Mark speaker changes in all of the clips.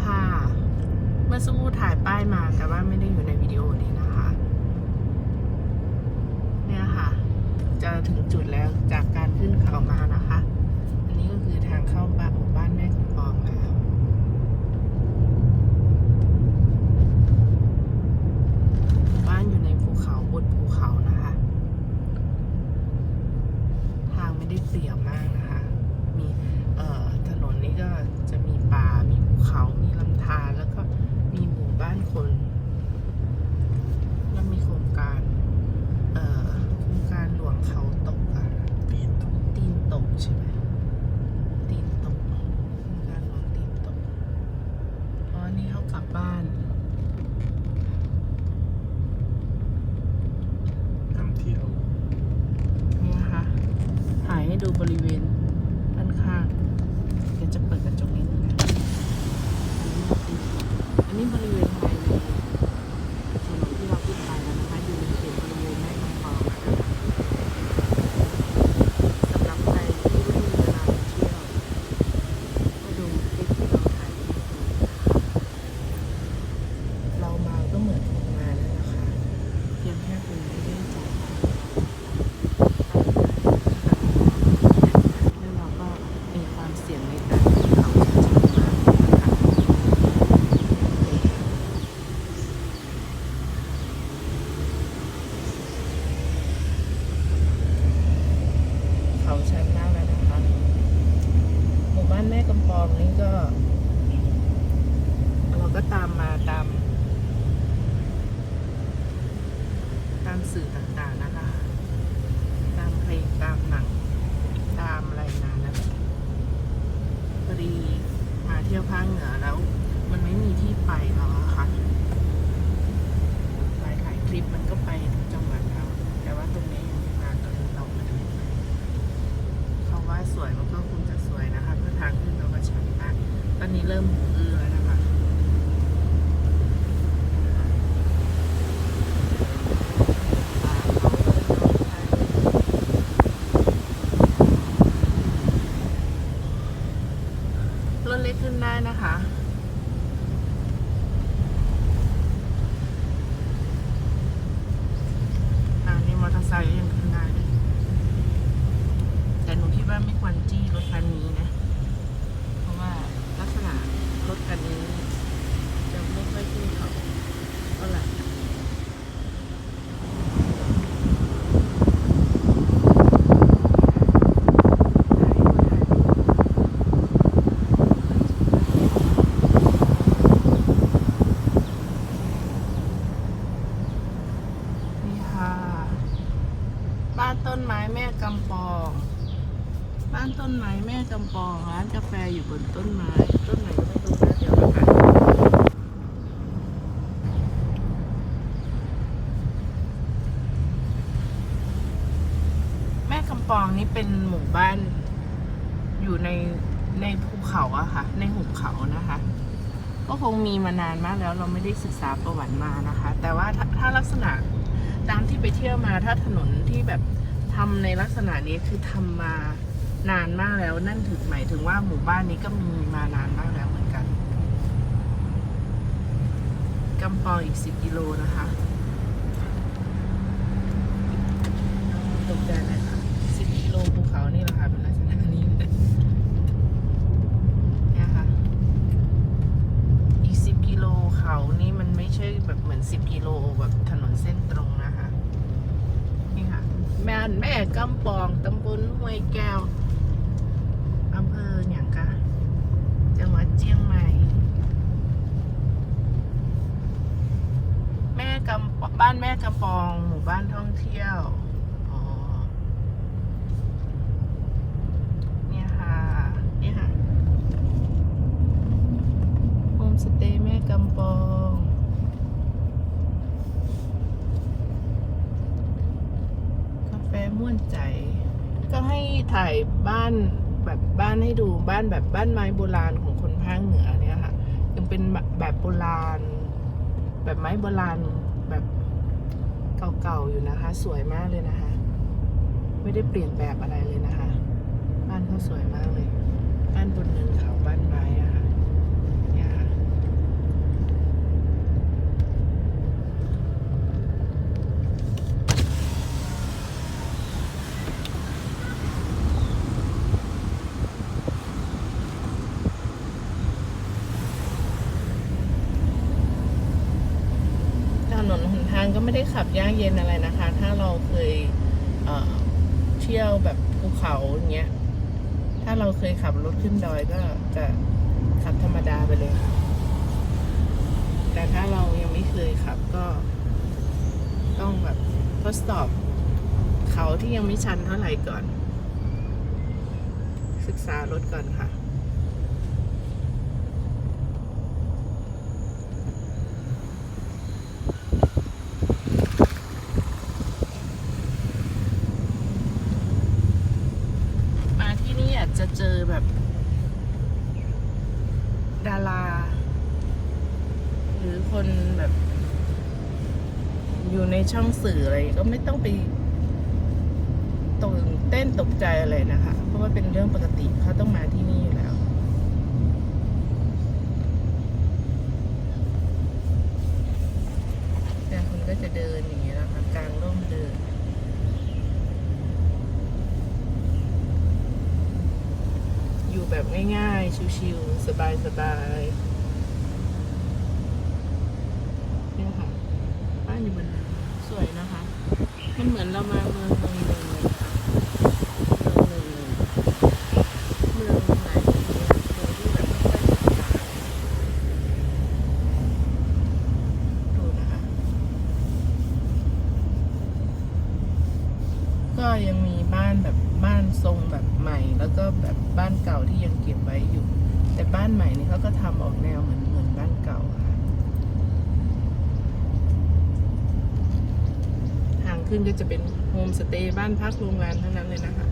Speaker 1: ค่ะ เมื่อสักครู่ถ่ายป้ายมาแต่ว่าไม่ได้อยู่ในวิดีโอนี้นะคะ เนี่ยค่ะ จะถึงจุดแล้วจากการขึ้นเขามานะคะ อันนี้ก็คือทางเข้าบ้านหมู่บ้ นนี้เริ่มหูอื้อแล้วนะคะ รถเล็กขึ้นได้นะคะ อันนี้มอเตอร์ไซค์ยังขึ้นได้เลยแต่หนูคิดว่าไม่ควรจี้รถคันนี้นะ เพราะว่าลักษณะรถคันนี้ จะไม่ค่อยขึ้นเขาเท่าไหร่ นี่ค่ะ บ้านต้นไม้แม่กำปอง บ้านต้นไม้แม่กำปองร้านกาแฟอยู่บนต้นไม้ ต้นไหนก็ไม่รู้นะเดี๋ยวเราหาแม่กำปองนี่เป็นหมู่บ้าน อยู่ในในภูเขาอะค่ะ ในหุบเขานะคะ ก็คงมีมานานมากแล้วเราไม่ได้ศึกษาประวัติมานะคะ แต่ว่าถ้าถ้าลักษณะตามที่ไปเที่ยวมาถ้าถนนที่แบบทำในลักษณะนี้คือทำมา นานมากแล้ว นั่นถึงหมายถึงว่าหมู่บ้านนี้ก็มีมานานมากแล้วเหมือนกันกำปองอีกสิบกิโลนะคะตกใจเลยค่ะสิบกิโลภูเขานี่แหละค่ะเป็นลักษณะนี้เนี่ยค่ะ อีกสิบกิโลเขานี่มันไม่ใช่แบบเหมือนสิบกิโลแบบถนนเส้นตรงนะคะนี่ค่ะแม่แม่กำปองตำบลห้วยแก้วอำเภออย่างกะ จังหวัดเชียงใหม่ แม่กำบ้านแม่กำปองหมู่บ้านท่องเที่ยวเนี่ยค่ะเนี่ยค่ะโฮมสเตย์แม่กำปองกาแฟม่วนใจ ก็ให้ถ่ายบ้านแบบบ้านให้ดูบ้านแบบบ้านไม้โบราณของ ภาคเหนือเนี่ยค่ะ ยังเป็นแบบแบบโบราณ แบบไม้โบราณแบบเก่าๆอยู่นะคะ สวยมากเลยนะคะ ไม่ได้เปลี่ยนแบบอะไรเลยนะคะ บ้านเขาสวยมากเลย บ้านบนเนินเขาบ้านไม้อะค่ะเนี่ยค่ะ ก็ ไม่ได้ขับยากเย็นอะไรนะคะ ถ้าเราเคยเเที่ยวแบบภูเขาอย่างเงี้ย ถ้าเราเคยขับรถขึ้นดอยก็จะขับธรรมดาไปเลยค่ะแต่ถ้าเรายังไม่เคยขับก็ ต้องแบบทดสอบเขาที่ยังไม่ชันเท่าไหร่ก่อน ศึกษารถก่อนค่ะ มาที่นี่อาจจะเจอแบบ ดารา หรือ คนแบบ อยู่ในช่องสื่ออะไรก็ไม่ต้องไปตื่นเต้นตกใจอะไรนะคะ เพราะว่าเป็นเรื่องปกติเขาต้องมาที่นี่อยู่แล้ว แต่คุณก็จะเดินอย่างนี้นะคะกลางร่มเดินอยู่แบบง่ายๆ ชิวๆสบายๆเนี่ยค่ะ บ้านอยู่บนเขาสวยนะคะ มันเหมือนเรามาเมืองเมืองหนึ่งเลยค่ะเมืองหนึ่งเมืองหลายที่อะเมืองที่แบบไม่ค่อยศึกษาดูนะคะ ก็ยังมีบ้านแบบบ้านทรงแบบใหม่ แล้วก็แบบบ้านเก่าที่ยังเก็บไว้อยู่ แต่ บ้านใหม่นี่เขาก็ทำออกแนวเหมือนเหมือนบ้านเก่าค่ะ ทางขึ้นก็จะเป็นโฮมสเตย์บ้านพักโรงแรมทั้งนั้นเลยนะคะ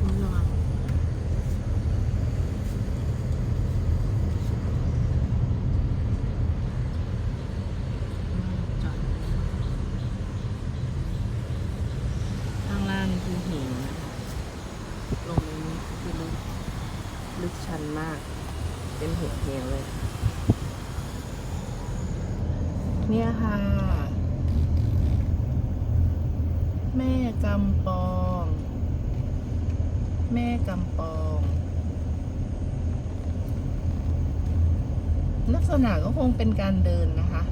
Speaker 1: คุณระวังจอดข้างล่างนี่คือหินนะคะลงนี้คือลึกลึกชันมาก เป็นเหวเหวเลย เนี่ย ค่ะ แม่กำปอง แม่กำปอง ลักษณะก็คงเป็นการเดินนะคะ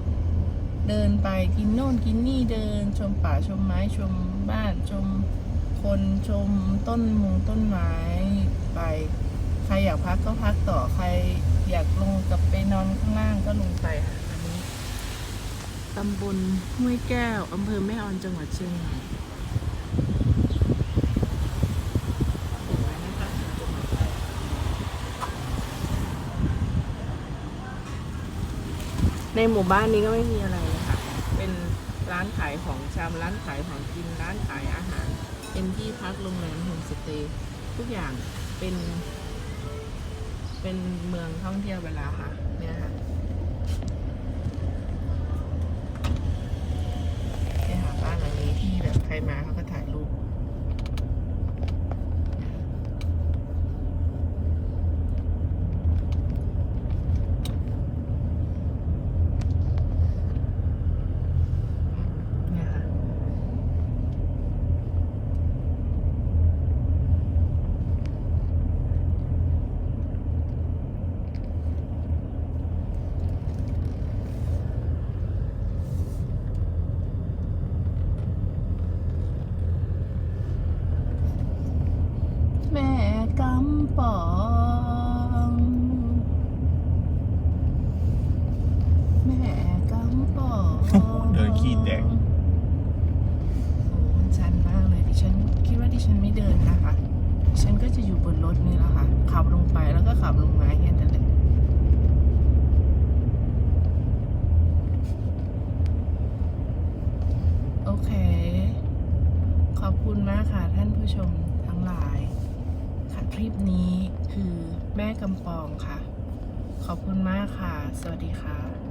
Speaker 1: เดินไปกินโน่นกินนี่เดิน ชมป่าชมไม้ชมบ้านชมคนชมต้นมงต้นไม้ไป ใครอยากพักก็พักต่อใครอยากลงกับไปนอนข้างล่างก็ลงไปค่ะ ตำบลห้วยแก้ว อำเภอแม่ออนจังหวัดเชียงใหม่ในหมู่บ้านนี้ก็ไม่มีอะไรค่ะ เป็นร้านขายของชำร้านขายของกิน ร้านขายอาหาร เป็นที่พักโรงแรมโฮมสเตย์ทุกอย่างเป็น เป็นเมืองท่องเที่ยวเวลาค่ะเนี่ยค่ะเนี่ยค่ะบ้านหลังนี้ที่แบบใครมาเขาก็ถ่ายรูป เนี่ยค่ะ แม่กำ ปองแม่กำปอง
Speaker 2: โอ้โหเดินขี้แตก
Speaker 1: โอ้มันชันมากเลยดิฉันคิดว่าดิฉันไม่เดินนะคะดิฉันก็จะอยู่บนรถนี่แหละค่ะ ขับลงไปแล้วก็ขับลงมาแค่นั้นแหละโอเค ขอบคุณมากค่ะท่านผู้ชมทั้งหลายค่ะ คลิปนี้คือแม่กำปองค่ะ ขอบคุณมากค่ะ สวัสดีค่ะ